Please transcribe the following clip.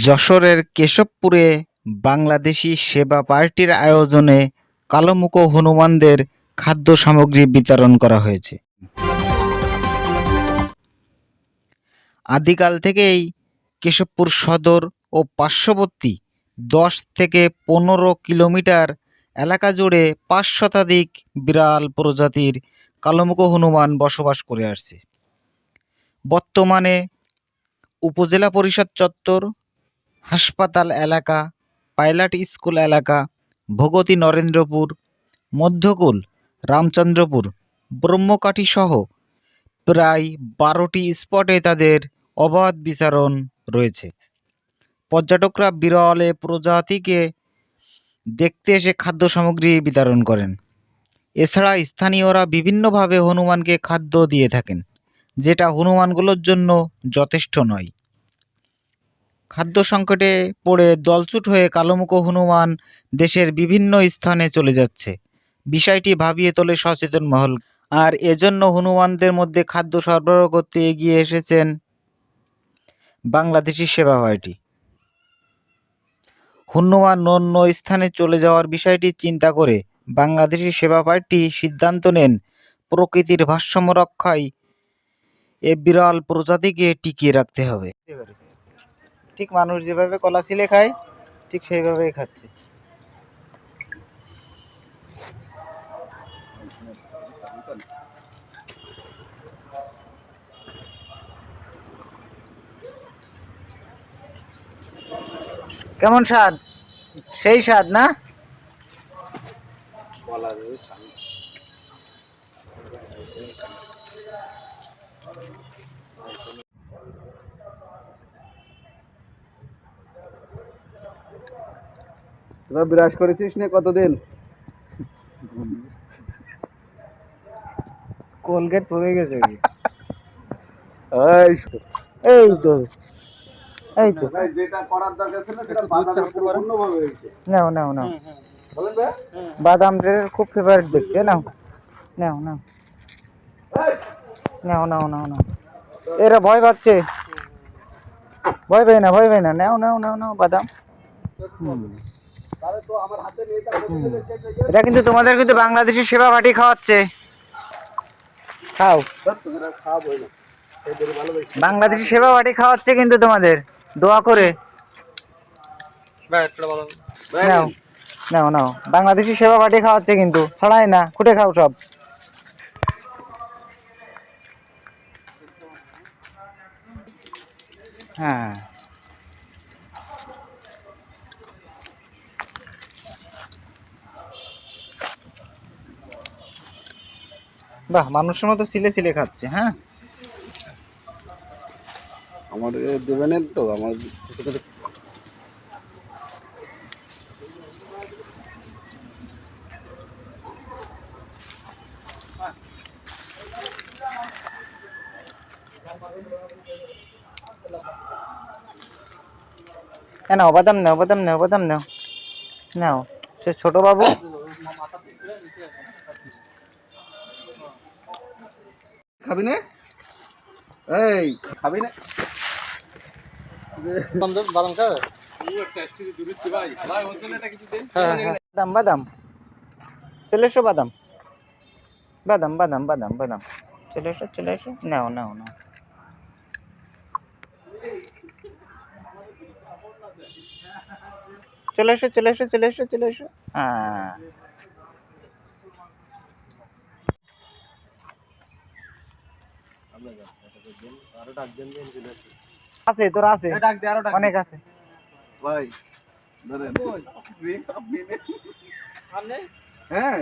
যশোরের কেশবপুরে বাংলাদেশি সেবা পার্টির আয়োজনে কালোমুখো হনুমানদের খাদ্য সামগ্রী বিতরণ করা হয়েছে। আদিকাল থেকেই কেশবপুর সদর ও পার্শ্ববর্তী দশ থেকে পনেরো কিলোমিটার এলাকা জুড়ে পাঁচ শতাধিক বিরাল প্রজাতির কালোমুখো হনুমান বসবাস করে আসছে। বর্তমানে উপজেলা পরিষদ চত্বর, হাসপাতাল এলাকা, পাইলট স্কুল এলাকা, ভগতী নরেন্দ্রপুর, মধ্যকুল, রামচন্দ্রপুর, ব্রহ্মকাঠি সহ প্রায় বারোটি স্পটে তাদের অবাধ বিচারণ রয়েছে। পর্যটকরা বিরলে প্রজাতিকে দেখতে এসে খাদ্য সামগ্রী বিতরণ করেন। এছাড়া স্থানীয়রা বিভিন্নভাবে হনুমানকে খাদ্য দিয়ে থাকেন। যেটা হনুমানগুলোর জন্য যথেষ্ট নয়। খাদ্য সংকটে পড়ে দলছুট হয়ে কালোমুখো হনুমান দেশের বিভিন্ন স্থানে চলে যাচ্ছে। বিষয়টি ভাবিয়ে তোলে সচেতন মহল। আর এজন্য হনুমানদের মধ্যে খাদ্য সরবরাহ করতে এগিয়ে এসেছেন বাংলাদেশি সেবা পার্টি। হনুমান অন্য স্থানে চলে যাওয়ার বিষয়টি চিন্তা করে বাংলাদেশি সেবা পার্টি সিদ্ধান্ত নেন প্রকৃতির ভারসাম্য রক্ষায় এ বিরল প্রজাতিকে টিকিয়ে রাখতে হবে। ঠিক মানুষ যেভাবে কলা ছিলে খায়, ঠিক সেইভাবেই খাচ্ছে। কেমন স্বাদ? সেই স্বাদ না? তোরা বিরাজ করেছিস না কতদিন? কোলগেট পড়ে গেছে। কি? এই এই তো। এই তো। যেটা করার দরকার ছিল সেটা পূর্ণভাবে হয়েছে। নাও নাও নাও। বলেন ভাই। বাদাম ট্রের খুব ফেভারিট দেখছে। নাও। নাও নাও। নাও নাও নাও নাও। এরা ভয় পাচ্ছে। ভয় পাই না ভয় পাই না। নাও নাও নাও নাও বাদাম। হুম। তাহলে তো আমার হাতে নিয়ে হুম। এটা কিন্তু তোমাদের কিন্তু বাংলাদেশি সেবা পার্টি খাওয়াচ্ছে। খাও। বাংলাদেশি সেবা পার্টি খাওয়াচ্ছে কিন্তু তোমাদের। দোয়া করে। নাও। নাও নাও। বাংলাদেশি সেবা পার্টি খাওয়াচ্ছে কিন্তু। ছড়াই না খুঁটে খাও সব। হ্যাঁ। বাহ মানুষের মতো সিলে সিলে খাচ্ছে হ্যাঁ? আমার দেবেন তো আমার হ্যাঁ নাও বাদাম নাও বাদাম নাও বাদাম নাও। নাও সে ছোট বাবু। খাবি না? এই খাবি না? হ্যাঁ, বাদাম বাদাম। চলে এসো বাদাম। বাদাম বাদাম বাদাম বাদাম। চলে এসো চলে এসো। নাও নাও। চলে এসো চলে এসো চলে এসো চলে এসো। হ্যাঁ। আছে তোর আছে অনেক আছে ভাই ধরেন। হ্যাঁ